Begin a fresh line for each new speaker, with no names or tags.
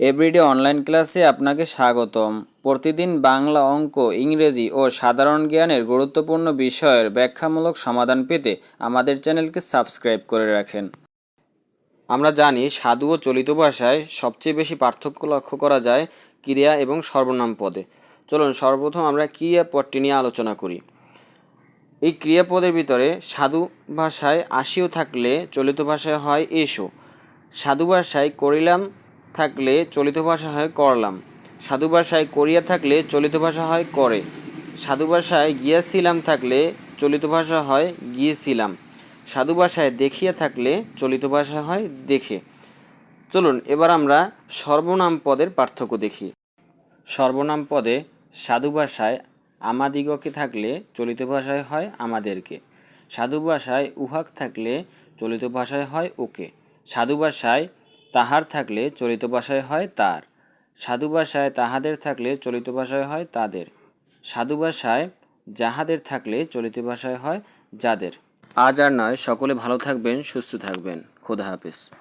Everyday online ক্লাসে আপনাকে স্বাগতম। প্রতিদিন বাংলা অঙ্ক, ইংরেজি ও সাধারণ জ্ঞানের গুরুত্বপূর্ণ বিষয়ের ব্যাখ্যামূলক সমাধান পেতে আমাদের চ্যানেলকে সাবস্ক্রাইব করে রাখেন। আমরা জানি সাধু ও চলিত ভাষায় সবচেয়ে বেশি পার্থক্য লক্ষ্য করা যায় ক্রিয়া এবং সর্বনাম পদে। চলুন, সর্বপ্রথম আমরা ক্রিয়া পদটি নিয়ে আলোচনা করি। এই ক্রিয়াপদের ভিতরে সাধু ভাষায় আসিও থাকলে চলিত ভাষায় হয় এসো। সাধু ভাষায় করিলাম থাকলে চলিত ভাষা হয় করলাম। সাধু ভাষায় করিয়া থাকলে চলিত ভাষা হয় করে। সাধু ভাষায় গিয়াছিলাম থাকলে চলিত ভাষা হয় গিয়েছিলাম। সাধু ভাষায় দেখিয়া থাকলে চলিত ভাষা হয় দেখে। চলুন, এবার আমরা সর্বনাম পদের পার্থক্য দেখি। সর্বনাম পদে সাধু ভাষায় আমাদিগকে থাকলে চলিত ভাষায় হয় আমাদেরকে। সাধু ভাষায় উহাক থাকলে চলিত ভাষায় হয় ওকে। সাধু ভাষায় তাহার থাকলে চলিত ভাষায় হয় তার। সাধু ভাষায় তাহাদের থাকলে চলিত ভাষায় হয় তাদের। সাধু ভাষায় যাহাদের থাকলে চলিত ভাষায় হয় যাদের। আজ আর নয়, সকলে ভালো থাকবেন, সুস্থ থাকবেন। খোদা হাফেজ।